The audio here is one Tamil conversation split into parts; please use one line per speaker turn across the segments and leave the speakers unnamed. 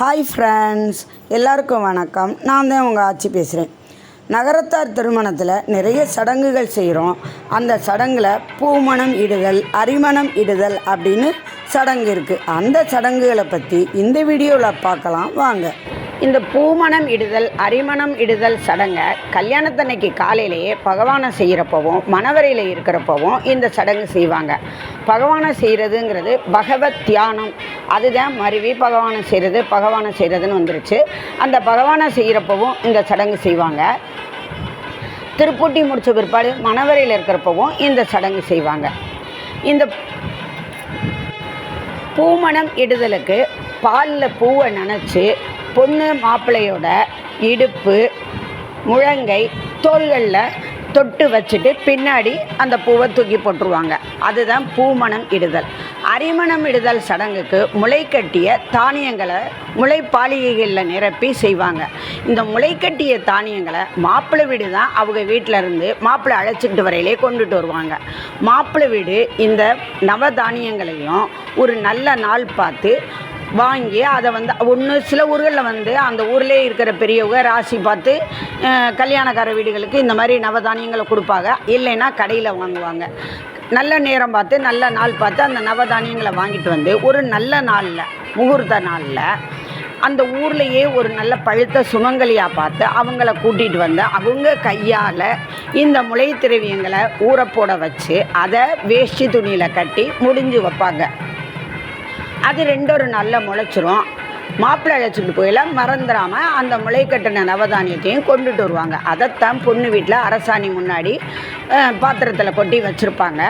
ஹாய் ஃப்ரெண்ட்ஸ் எல்லாருக்கும் வணக்கம். நான் தான் உங்கள் ஆட்சி பேசுகிறேன் நகரத்தார் திருமணத்தில் நிறைய சடங்குகள் செய்கிறோம் அந்த சடங்கில் பூமணம் இடுதல் அரிமணம் இடுதல் அப்படின்னு சடங்கு இருக்குது அந்த சடங்குகளை பற்றி இந்த வீடியோவில் பார்க்கலாம். வாங்க. இந்த பூமணம் இடுதல் அரிமணம் இடுதல் சடங்கை கல்யாணத்தன்னைக்கு காலையிலேயே பகவானை செய்கிறப்பவும் மணவரையில் இருக்கிறப்பவும் இந்த சடங்கு செய்வாங்க. பகவானை செய்கிறதுங்கிறது பகவத் தியானம். அதுதான் மருவி பகவானை செய்கிறது பகவானை செய்கிறதுன்னு வந்துருச்சு. அந்த பகவானை செய்கிறப்பவும் இந்த சடங்கு செய்வாங்க. திருப்பூட்டி முடித்த பிற்பாடு மணவரையில் இருக்கிறப்பவும் இந்த சடங்கு செய்வாங்க. இந்த பூமணம் இடுதலுக்கு பாலில் பூவை நினச்சி பொண்ணு மாப்பிள்ளையோட இடுப்பு முழங்கை தோள்களில் தொட்டு வச்சுட்டு பின்னாடி அந்த பூவை தூக்கி போட்டுருவாங்க. அதுதான் பூமணம் இடுதல். அரிமணம் இடுதல் சடங்குக்கு முளைக்கட்டிய தானியங்களை முளைப்பாளிகைகளில் நிரப்பி செய்வாங்க. இந்த முளைக்கட்டிய தானியங்களை மாப்பிள்ளை வீடு தான் அவங்க வீட்டில் இருந்து மாப்பிள்ளை அழைச்சிக்கிட்டு வரையிலே கொண்டுட்டு வருவாங்க. மாப்பிள்ளை வீடு இந்த நவதானியங்களையும் ஒரு நல்ல நாள் பார்த்து வாங்கி அதை வந்து ஒன்று சில ஊர்களில் வந்து அந்த ஊர்லேயே இருக்கிற பெரியவங்க ராசி பார்த்து கல்யாணக்கார வீடுகளுக்கு இந்த மாதிரி நவதானியங்களை கொடுப்பாங்க. இல்லைன்னா கடையில் வாங்குவாங்க. நல்ல நேரம் பார்த்து நல்ல நாள் பார்த்து அந்த நவதானியங்களை வாங்கிட்டு வந்து ஒரு நல்ல நாளில் முகூர்த்த நாளில் அந்த ஊர்லேயே ஒரு நல்ல பழுத்த சுமங்கலியாக பார்த்து அவங்கள கூட்டிகிட்டு வந்து அவங்க கையால் இந்த முளை திரவியங்களை ஊறப்போட வச்சு அதை வேஷ்டி துணியில் கட்டி முடிஞ்சு வைப்பாங்க. அது ரெண்டொரு நாளில் முளைச்சிரும். மாப்பிள்ளை அழைச்சிட்டு போயெல்லாம் மறந்துடாமல் அந்த முளை கட்டின நவதானியத்தையும் கொண்டுட்டு வருவாங்க. அதைத்தான் பொண்ணு வீட்டில் அரசாணி முன்னாடி பாத்திரத்தில் கொட்டி வச்சுருப்பாங்க.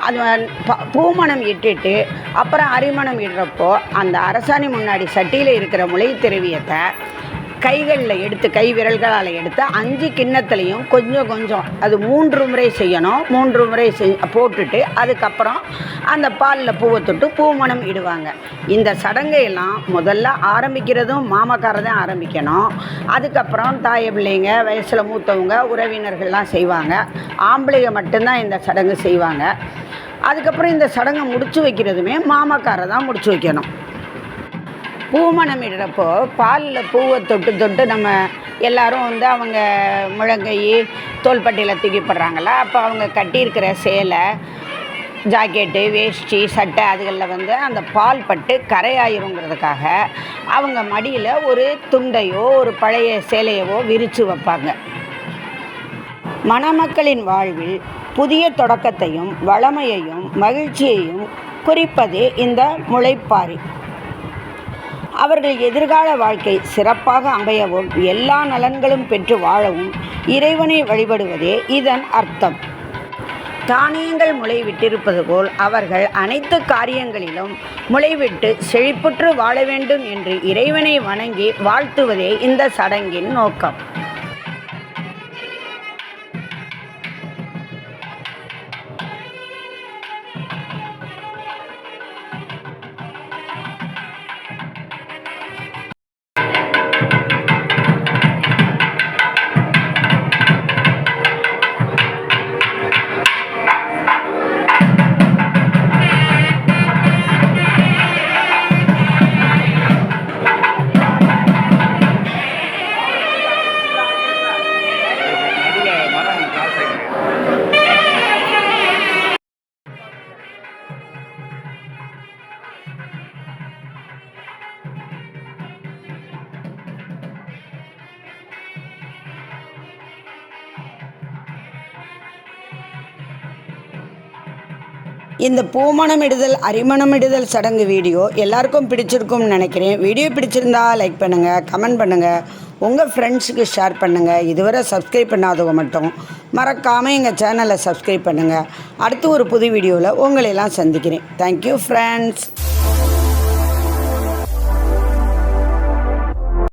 அது ப- பூமணம் இட்டுட்டு அப்புறம் அரிமணம் இடுறப்போ அந்த அரசாணி முன்னாடி சட்டியில் இருக்கிற முளை திருவியத்தை கைகளில் எடுத்து கை விரல்களால் எடுத்து அஞ்சு கிண்ணத்துலேயும் கொஞ்சம் கொஞ்சம் அது மூன்று முறை செய்யணும். மூன்று முறை செய் போட்டுட்டு அதுக்கப்புறம் அந்த பாலில் பூவை தொட்டு பூமணம் இடுவாங்க. இந்த சடங்கையெல்லாம் முதல்ல ஆரம்பிக்கிறதும் மாமக்கார தான் ஆரம்பிக்கணும். அதுக்கப்புறம் தாய பிள்ளைங்க வயசில் மூத்தவங்க உறவினர்கள்லாம் செய்வாங்க. ஆம்பளைங்க மட்டும்தான் இந்த சடங்கு செய்வாங்க. அதுக்கப்புறம் இந்த சடங்கை முடிச்சு வைக்கிறதுமே மாமக்காரை தான் முடிச்சு வைக்கணும். பூமணம் இடுறப்போ பாலில் பூவை தொட்டு தொட்டு நம்ம எல்லாரும் வந்து அவங்க முழங்கை தோள்பட்டையில் தூக்கி அப்போ அவங்க கட்டியிருக்கிற சேலை ஜாக்கெட்டு வேஷ்டி சட்டை அதுகளில் வந்து அந்த பால் பட்டு கரையாயிருங்கிறதுக்காக அவங்க மடியில் ஒரு துண்டையோ ஒரு பழைய சேலையவோ விரித்து வைப்பாங்க. மணமக்களின் வாழ்வில் புதிய தொடக்கத்தையும் வளமையையும் மகிழ்ச்சியையும் குறிப்பதே இந்த முளைப்பாரி அவர்கள் எதிர்கால வாழ்க்கை சிறப்பாக அமையவும் எல்லா நலன்களும் பெற்று வாழவும் இறைவனை வழிபடுவதே இதன் அர்த்தம். தானியங்கள் முளைவிட்டிருப்பது போல் அவர்கள் அனைத்து காரியங்களிலும் முளைவிட்டு செழிப்புற்று வாழ வேண்டும் என்று இறைவனை வணங்கி வாழ்த்துவதே இந்த சடங்கின் நோக்கம். இந்த பூமணமிடுதல் அரிமணமிடுதல் சடங்கு வீடியோ எல்லாருக்கும் பிடிச்சிருக்கும்னு நினைக்கிறேன். வீடியோ பிடிச்சிருந்தா லைக் பண்ணுங்கள் கமெண்ட் பண்ணுங்கள் உங்கள் ஃப்ரெண்ட்ஸுக்கு ஷேர் பண்ணுங்கள் இதுவரை சப்ஸ்கிரைப் பண்ணாதவங்க மட்டும் மறக்காமல் எங்கள் சேனலை சப்ஸ்கிரைப் பண்ணுங்கள் அடுத்து ஒரு புது வீடியோவில் உங்களையெல்லாம் சந்திக்கிறேன். Thank you friends